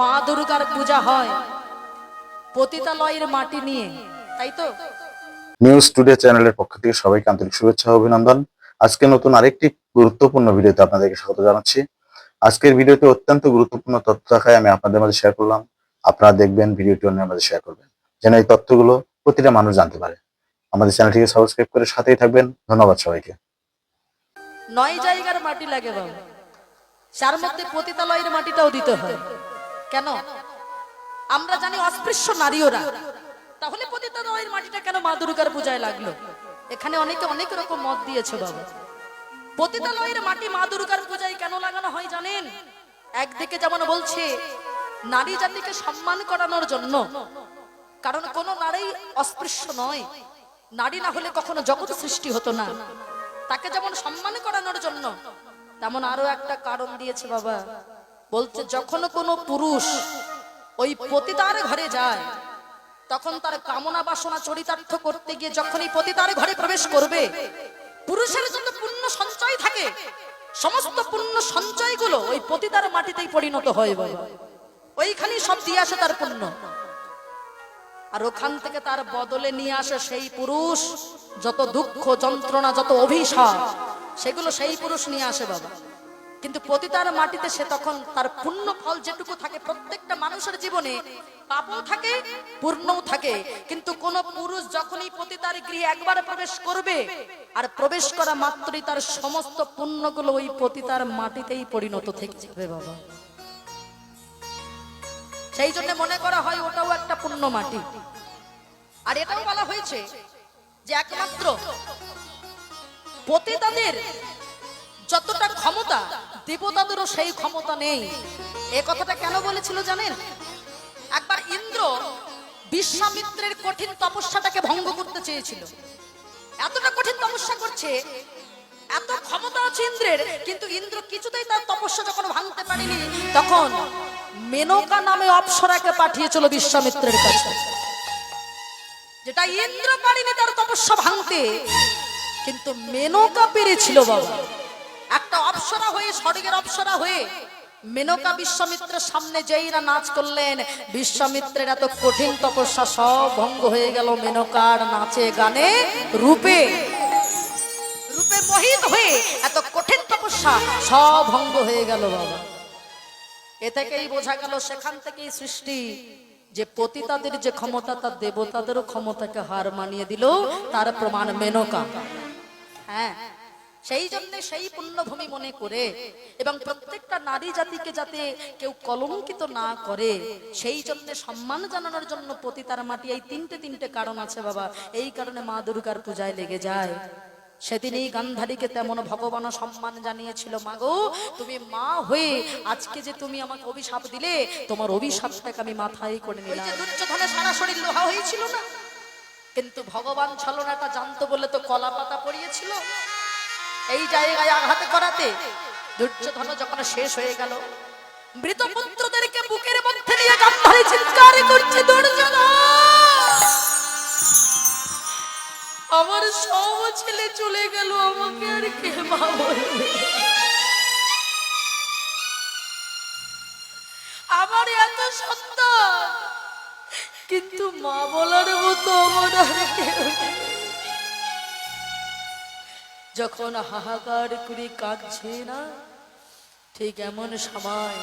মা দুর্গার পূজা হয় পতিতালয়ের মাটি নিয়ে তাই তো? নিউজ টুডে চ্যানেলের পক্ষ থেকে সবাইকে আন্তরিক শুভেচ্ছা ও অভিনন্দন। আজকে নতুন আরেকটি গুরুত্বপূর্ণ ভিডিওতে আপনাদেরকে স্বাগত জানাচ্ছি। আজকের ভিডিওতে অত্যন্ত গুরুত্বপূর্ণ তথ্য থাকায় আমি আপনাদের মাঝে শেয়ার করলাম। আপনারা দেখবেন ভিডিওটি অন্যের মাঝে শেয়ার করবেন। যেন এই তথ্যগুলো প্রতিটা মানুষ জানতে পারে। আমাদের চ্যানেলটিকে সাবস্ক্রাইব করে সাথেই থাকবেন। ধন্যবাদ সবাইকে। নয় জায়গার মাটি লাগে বাবা। যার মধ্যে পতিতালয়ের মাটিটাও দিতে হয়। কেন? আমরা জানি অস্পৃশ্য নারীওরা তাহলে পতিতালয়ের মাটিটা কেন মা দুর্গার পূজায় লাগল? এখানে অনেকে অনেক রকম মত দিয়েছে বাবা। পতিতালয়ের মাটি মা দুর্গার পূজায় কেন লাগানো হয় জানেন? একদিকে যেমন বলছে, নারী জাতিকে সম্মান করানোর জন্য। কারণ কোন নারী অস্পৃশ্য নয়। নারী না হলে কখনো জগৎ সৃষ্টি হতো না। তাকে যেমন সম্মান করানোর জন্য, তেমন আরও একটা কারণ দিয়েছে বাবা। বলছে যখন কোনো পুরুষ ওই পতিতার ঘরে যায়, তখন তার কামনা বাসনা চরিতার্থ করতে গিয়ে যখন এই পতিতার ঘরে প্রবেশ করবে, পুরুষের যত পুণ্য সঞ্চয় থাকে। সমস্ত পুণ্য সঞ্চয়গুলো ওই পতিতার মাটিতেই পরিণত হয় ওইখানেই সব দিয়ে আসে তার পুণ্য। আর ওখান থেকে তার বদলে নিয়ে আসে সেই পুরুষ, যত দুঃখ, যন্ত্রণা, যত অভিশাপ, সেগুলো সেই পুরুষ নিয়ে আসে বাবা। কিন্তু পতিতার মাটিতে সে তখন তার পুণ্য ফল যেটুকু থাকে প্রত্যেকটা মানুষের জীবনে, পাপও থাকে, পূর্ণও থাকে। কিন্তু কোন পুরুষ যখনই পতিতার গৃহে একবার প্রবেশ করবে, আর প্রবেশ করা মাত্রই তার সমস্ত পুণ্যগুলো ওই পতিতার মাটিতেই পরিণত থেকে যাবে বাবা। সেই জন্য মনে করা হয় ওটাও একটা পুণ্য মাটি। আর এটাও বলা হয়েছে যে একমাত্র পতিতাদের যতটা ক্ষমতা দেবতাদেরও সেই ক্ষমতা নেই। এ কথাটা কেন বলেছিল জানেন? একবার ইন্দ্র বিশ্বামিত্রের কঠিন তপস্যাটাকে ভঙ্গ করতে চেয়েছিল। এতটা কঠিন তপস্যা করছে, এত ক্ষমতা আছে ইন্দ্রের, কিন্তু ইন্দ্র কিছুতেই তার তপস্যা যখন ভাঙতে পারেনি, তখন মেনকা নামে অপ্সরাকে পাঠিয়েছিল বিশ্বামিত্রের কাছে। যেটা ইন্দ্র পারেনি তার তপস্যা ভাঙতে, কিন্তু মেনকা পেরেছিল বাবা। একটা অপসরা হয়ে, স্বর্গের অপ্সরা হয়ে মেনকা বিশ্বামিত্রের সামনে যেই না নাচ করলেন, বিশ্বামিত্রের এত কঠিন তপস্যা সব ভঙ্গ হয়ে গেল মেনকার নাচে গানে রূপে। রূপে মোহিত হয়ে এত কঠিন তপস্যা সব ভঙ্গ হয়ে গেল বাবা। এ থেকেই বোঝা গেল সেখান থেকেই সৃষ্টি, যে পতিতাদের যে ক্ষমতা, তার দেবতাদেরও ক্ষমতাকে হার মানিয়ে দিল, তার প্রমাণ মেনকা। হ্যাঁ সেই জন্য সেই পুণ্যভূমি মনে করে এবং প্রত্যেকটা নারী জাতিকে যাতে কেউ কলঙ্কিত না করে সেই জন্য সম্মান জানানোর জন্য পতিতার মাটি এই তিনটে তিনটে কারণ আছে বাবা। এই কারণে মা দুর্গার পূজায় লেগে যায়। সেদিনই গান্ধারীকে তেমন ভগবান সম্মান জানিয়েছিল মাগো তুমি মা হয়ে আজকে যে তুমি আমাকে অভিশাপ দিলে তোমার অভিশাপটাকে আমি মাথায় করে নিলাম। দুর্যোধনের সারা শরীর লোহা হয়েছিল না? কিন্তু ভগবান ছলনাটা জানতো বলে তো কলা পাতা পড়িয়েছিল। এই জায়গায় আঘাত করাতে দুর্যোধন যখন শেষ হয়ে গেল, মৃত পুত্রদেরকে বুকের মধ্যে নিয়ে গান্ধারী চিৎকার করছে, দুর্যোধন আমার সব ছেলে চলে গেল, আমাকে আর কে মা বলবে আমার এত সন্তান, কিন্তু মা বলার মতো আমার আর কেউ। যখন হাহাকার করে কাঁদছে না, ঠিক এমন সময়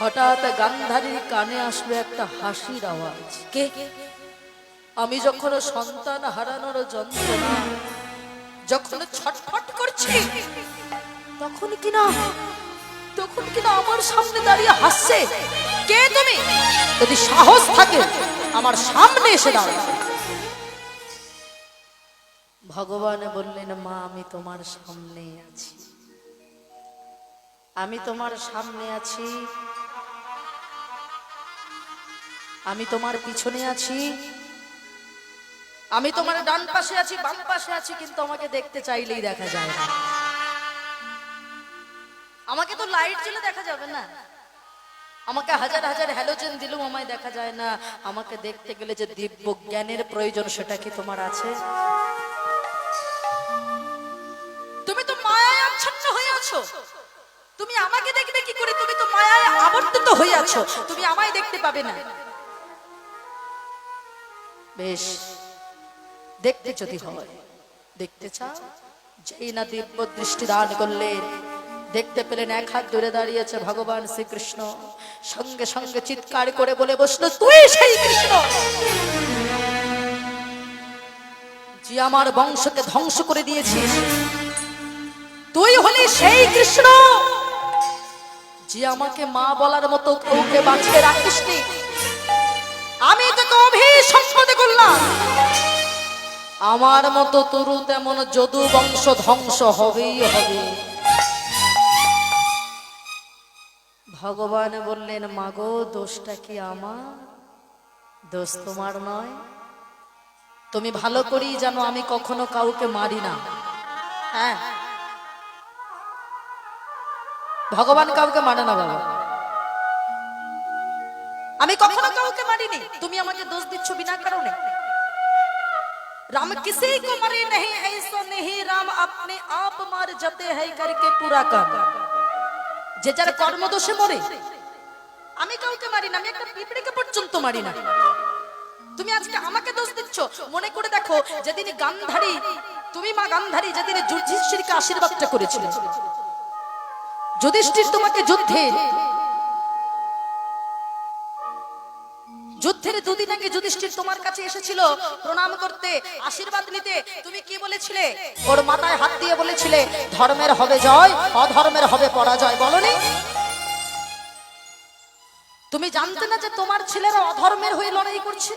হঠাৎ গান্ধারীর কানে আসবে একটা হাসির আওয়াজ। কে? আমি যখন সন্তান হারানোর যন্ত্রণা যখন ছটফট করছি, তখন কিনা তখন কিনা আমার সামনে দাঁড়িয়ে হাসছে। কে তুমি? যদি সাহস থাকে, আমার সামনে এসে দাঁড়াও। ভগবান বললেন, মা, আমি তোমার সামনে আছি। আমি তোমার সামনে আছি। আমি তোমার পিছনে আছি। আমি তোমার ডান পাশে আছি, বাম পাশে আছি, কিন্তু আমাকে দেখতে চাইলেই দেখা যায় না। আমাকে তো লাইট জ্বলে দেখা যাবে না। আমাকে হাজার হাজার হ্যালোজেন দিলেও আমায় দেখা যায় না। আমাকে দেখতে গেলে যে দিব্য জ্ঞানের প্রয়োজন, সেটা কি তোমার আছে? আচ্ছন্ন হয়ে তুমি আমাকে দেখবে কি করে? তুমি তো মায়ায় আবর্তিত হয়ে তুমি আমায় দেখতে পাবে না। বেশ, দেখতে যদি হয়, দেখতে চাও? যেই না দিব্য দৃষ্টি দান করলেন দেখতে পেলেন এক হাত দূরে দাঁড়িয়েছে ভগবান শ্রীকৃষ্ণ। সঙ্গে সঙ্গে চিৎকার করে বলে বসল, তুই সেই কৃষ্ণ! যে আমার বংশকে ধ্বংস করে দিয়েছিস তুই হলি সেই কৃষ্ণ যে আমাকে মা বলার মতো কাউকে বাঁচিয়ে রাখিসনি। আমি তোকে অভিসম্পদে করলাম। আমার মতো তরু তেমন যদু বংশ ধ্বংস হবেই হবে। ভগবান বললেন, মাগো, দোষটা কি আমার? দোষ তোমার নয়। তুমি ভালো করেই জানো আমি কখনো কাউকে মারি না। হ্যাঁ ভগবান কাউকে মানে না বাবা। আমি কখনো কাউকে মানিনি। তুমি আমাকে দোষ দিচ্ছ বিনা কারণে। রাম কো রাম আপনি আপ মার হই করকে পুরা যে যার কর্ম দোষে মরে। আমি কাউকে মারি না আমি একটা পিঁপড়েকে পর্যন্ত মারি না তুমি আজকে আমাকে দোষ দিচ্ছ। মনে করে দেখো, যেদিন গান্ধারী, তুমি মা গান্ধারী, যেদিন যুধিষ্ঠিরকে আশীর্বাদটা করেছিলে। যুধিষ্ঠির তোমাকে যুদ্ধে। যুদ্ধের দুদিন আগে যুধিষ্ঠির তোমার কাছে এসেছিল প্রণাম করতে, আশীর্বাদ নিতে। তুমি কি বলেছিলে? ওর মাথায় হাত দিয়ে বলেছিলে, ধর্মের হবে জয়, অধর্মের হবে পরাজয়। বলনি? তুমি জানতে না যে তোমার ছেলেরা অধর্মের হয়ে লড়াই করছে?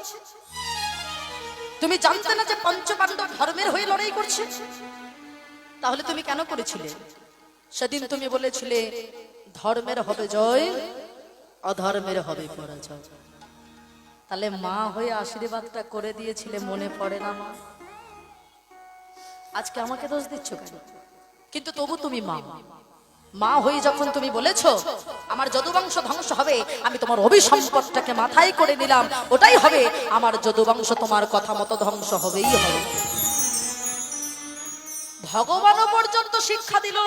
তুমি জানতে না যে পঞ্চপাণ্ডব ধর্মের হয়ে লড়াই করছে? তাহলে তুমি কেন করেছিলে? সেদিন তুমি বলেছিলে, ধর্মের হবে জয়, অধর্মের হবে পরাজয়। তাহলে মা হয়ে আশীর্বাদটা করে দিয়েছিলে, মনে পড়ে না মা? আজকে আমাকে দোষ দিচ্ছ কেন? কিন্তু তবু তুমি মা। মা হয়ে যখন তুমি বলেছ, আমার যদুবংশ ধ্বংস হবে, আমি তোমার অভিসম্পদটাকে মাথায় করে নিলাম, ওটাই হবে, আমার যদুবংশ তোমার কথা মতো ধ্বংস হবেই হবে। ভগবানও পর্যন্ত শিক্ষা দিল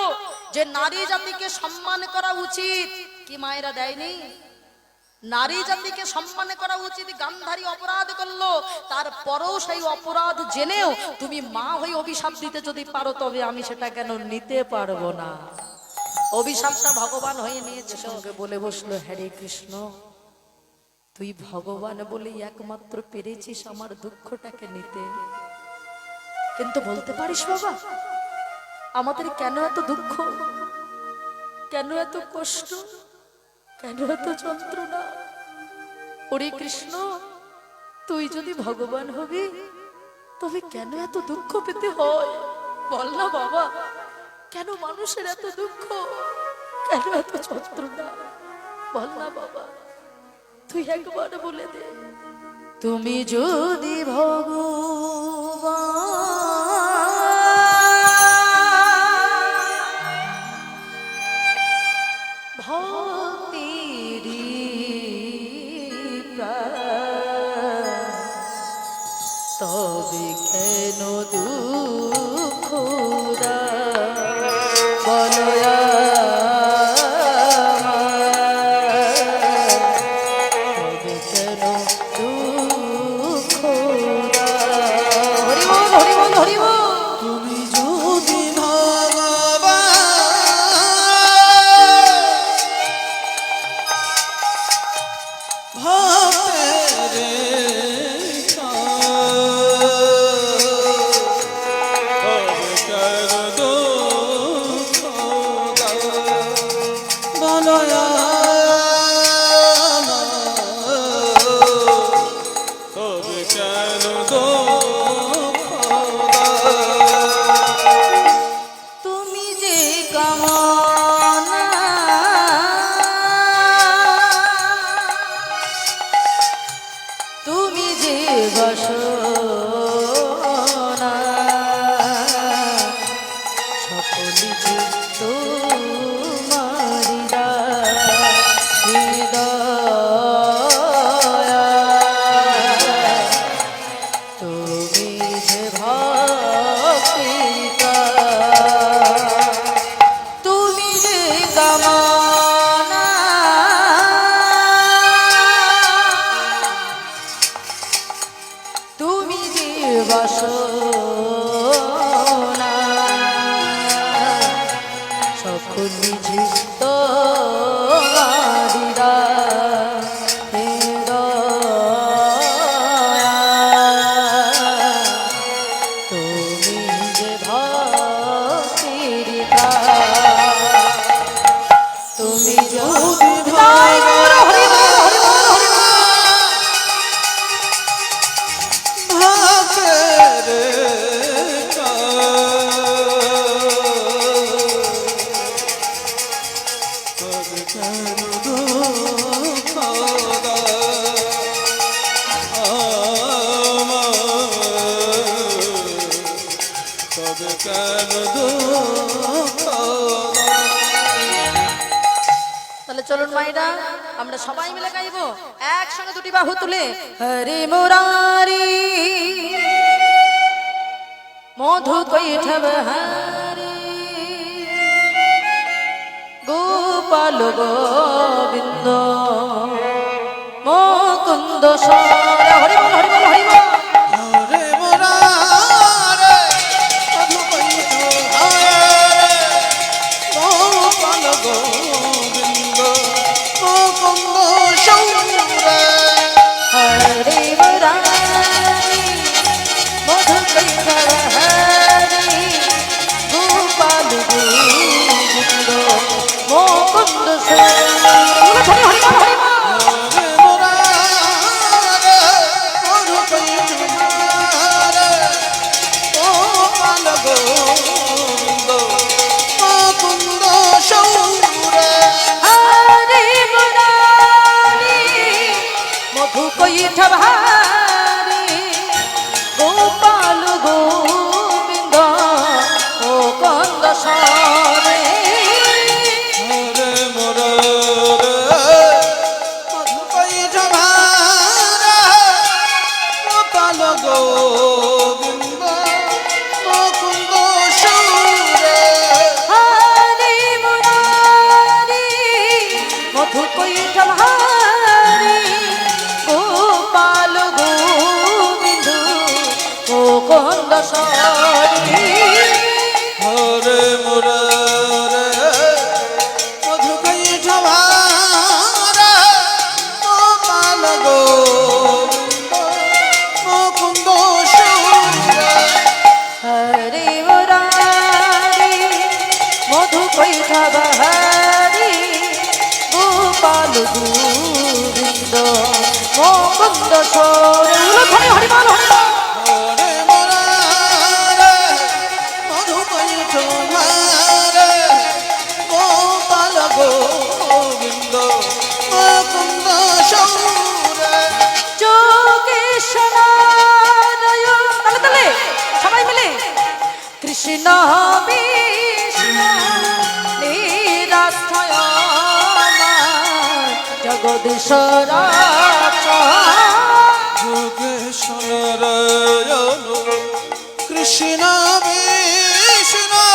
যে নারী জাতিকে সম্মান করা উচিত, কি মায়েরা দেয়নি? নারী জাতিকে সম্মান করা উচিত, গান্ধারী অপরাধ করল, তারপরেও সেই অপরাধ জেনেও তুমি মা হয়ে অভিশাপ দিতে যদি পারো, তবে আমি সেটা কেন নিতে পারব না? অভিশাপটা ভগবান হয়ে নিয়েছে, সঙ্গে বলে বসল, হরে কৃষ্ণ, তুই ভগবান বলে একমাত্র পেরেছিস আমার দুঃখটাকে নিতে। কিন্তু বলতে পারিস বাবা আমাদের কেন এত দুঃখ? কেন এত কষ্ট? কেন এত যন্ত্রণা? ওরে কৃষ্ণ, তুই যদি ভগবান হবি তবে কেন এত দুঃখ পেতে হয়? বল না বাবা, কেন মানুষের এত দুঃখ? কেন এত যন্ত্রণা? বল না বাবা, তুই একবার বলে দে। তুমি যদি ভগবান ভালোবাসো চলুন মাইরা আমরা সবাই মিলে গাইব। একসঙ্গে দুটি বাহু তুলে। হরি মুরারি। মধু কৈঠব হরি। গোপাল গোবিন্দ। মকুন্দ সর, হরে गोपाल गोकुंद से Oh yeah. নন্দ সরে। ধরে হরিমান হরিমান কৃষ্ণ কৃষ্ণ কৃষ্ণ বিষ্ণু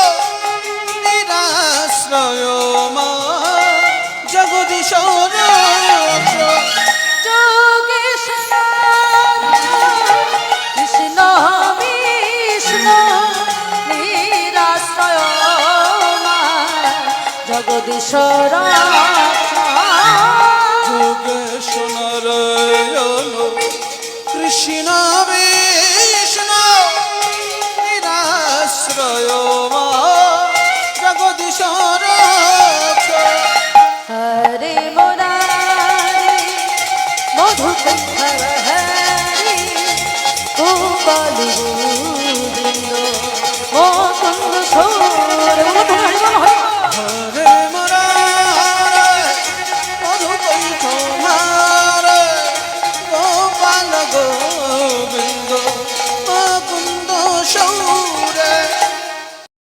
নিরাশ্রয় মা জগদীশ জগদীশ্বর